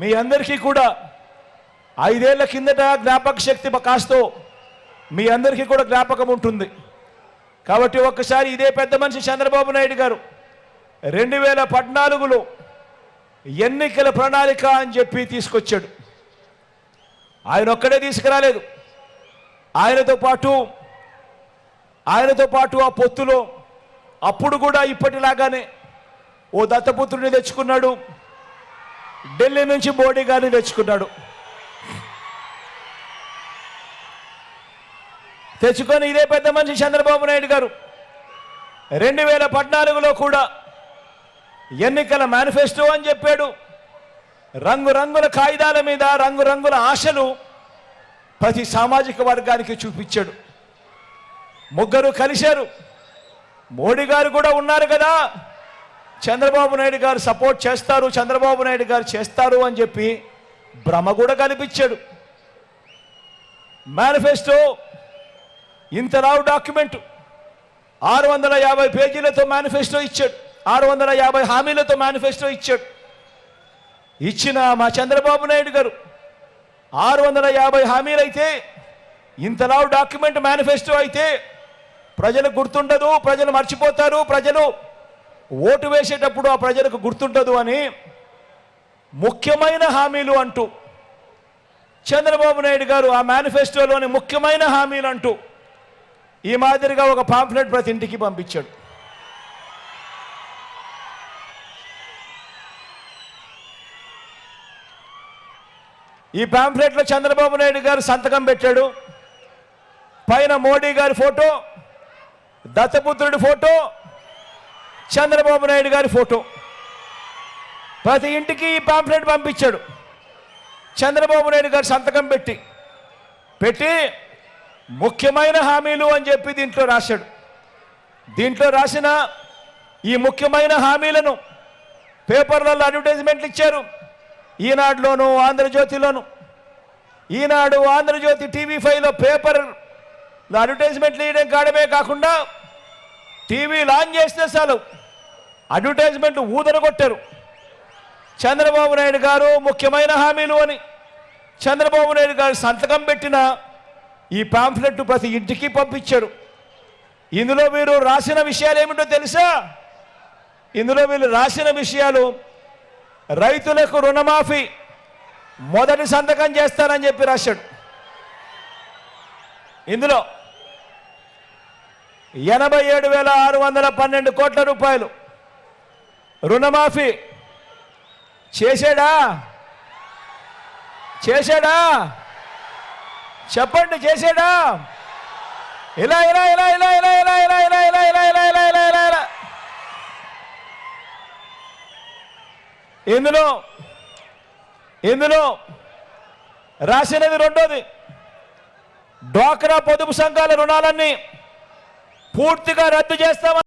మీ అందరికీ కూడా ఐదేళ్ళ కిందట జ్ఞాపక శక్తి కాస్తో మీ అందరికీ కూడా జ్ఞాపకం ఉంటుంది. కాబట్టి ఒక్కసారి ఇదే పెద్ద మనిషి చంద్రబాబు నాయుడు గారు రెండు వేల పద్నాలుగులో ఎన్నికల ప్రణాళిక అని చెప్పి తీసుకొచ్చాడు. ఆయన ఒక్కడే తీసుకురాలేదు. ఆయనతో పాటు ఆయనతో పాటు ఆ పొత్తులో అప్పుడు కూడా ఇప్పటిలాగానే ఓ దత్తపుత్రుడిని తెచ్చుకున్నాడు. ఢిల్లీ నుంచి మోడీ గారిని తెచ్చుకున్నాడు. తెచ్చుకొని ఇదే పెద్ద మనిషి చంద్రబాబు నాయుడు గారు. రెండు వేల పద్నాలుగులో కూడా ఎన్నికల మేనిఫెస్టో అని చెప్పాడు. రంగురంగుల కాగితాల మీద రంగురంగుల ఆశలు ప్రతి సామాజిక వర్గానికి చూపించాడు. ముగ్గురు కలిశారు. మోడీ గారు కూడా ఉన్నారు కదా. చంద్రబాబు నాయుడు గారు సపోర్ట్ చేస్తారు చంద్రబాబు నాయుడు గారు చేస్తారు అని చెప్పి భ్రమ కూడా కనిపించాడు. మేనిఫెస్టో ఇంత రావు డాక్యుమెంట్. ఆరు వందల యాభై పేజీలతో మేనిఫెస్టో ఇచ్చాడు. ఆరు వందల యాభై హామీలతో మేనిఫెస్టో ఇచ్చాడు. ఇచ్చిన మా చంద్రబాబు నాయుడు గారు ఆరు వందల యాభై హామీలైతే ఇంతలావు డాక్యుమెంట్ మేనిఫెస్టో అయితే ప్రజలు గుర్తుండదు ప్రజలు మర్చిపోతారు ప్రజలు ఓటు వేసేటప్పుడు ఆ ప్రజలకు గుర్తుండదు అని ముఖ్యమైన హామీలు అంటూ చంద్రబాబు నాయుడు గారు ఆ మేనిఫెస్టోలోని ముఖ్యమైన హామీలు అంటూ ఈ మాదిరిగా ఒక పాంఫ్లెట్ ప్రతి ఇంటికి పంపించాడు. ఈ పాంఫ్లెట్లో చంద్రబాబు నాయుడు గారు సంతకం పెట్టాడు. పైన మోడీ గారి ఫోటో దత్తపుత్రుడి ఫోటో చంద్రబాబు నాయుడు గారి ఫోటో. ప్రతి ఇంటికి ఈ పాంప్లెట్ పంపించాడు. చంద్రబాబు నాయుడు గారు సంతకం పెట్టి పెట్టి ముఖ్యమైన హామీలు అని చెప్పి దీంట్లో రాశాడు. దీంట్లో రాసిన ఈ ముఖ్యమైన హామీలను పేపర్లలో అడ్వర్టైజ్మెంట్లు ఇచ్చారు. ఈనాడులోను ఆంధ్రజ్యోతిలోను. ఈనాడు ఆంధ్రజ్యోతి టీవీ ఫైవ్లో పేపర్ అడ్వర్టైజ్మెంట్లు వేయడం కాడమే కాకుండా టీవీ లాంచ్ చేస్తే చాలు. అడ్వర్టైజ్మెంట్ ఊదర కొట్టారు చంద్రబాబు నాయుడు గారు ముఖ్యమైన హామీలు అని. చంద్రబాబు నాయుడు గారు సంతకం పెట్టిన ఈ పాంఫ్లెట్ ప్రతి ఇంటికి పంపించారు. ఇందులో వీరు రాసిన విషయాలు ఏమిటో తెలుసా? ఇందులో వీళ్ళు రాసిన విషయాలు రైతులకు రుణమాఫీ మొదటి సంతకం చేస్తానని చెప్పి రాశాడు. ఇందులో ఎనభై ఏడు వేల ఆరు వందల పన్నెండు కోట్ల రూపాయలు రుణమాఫీ చేశాడా చేశాడా చెప్పండి చేశాడా ఇలా ఇలా ఇలా ఇలా ఇలా ఇలా ఇలా ఇలా ఇలా ఇలా ఇలా ఇలా ఇలా ఇలా ఇలా ఇందులో ఇందులో రాసినది రెండోది డ్వాక్రా పొదుపు సంఘాల రుణాలన్నీ పూర్తిగా రద్దు చేస్తామని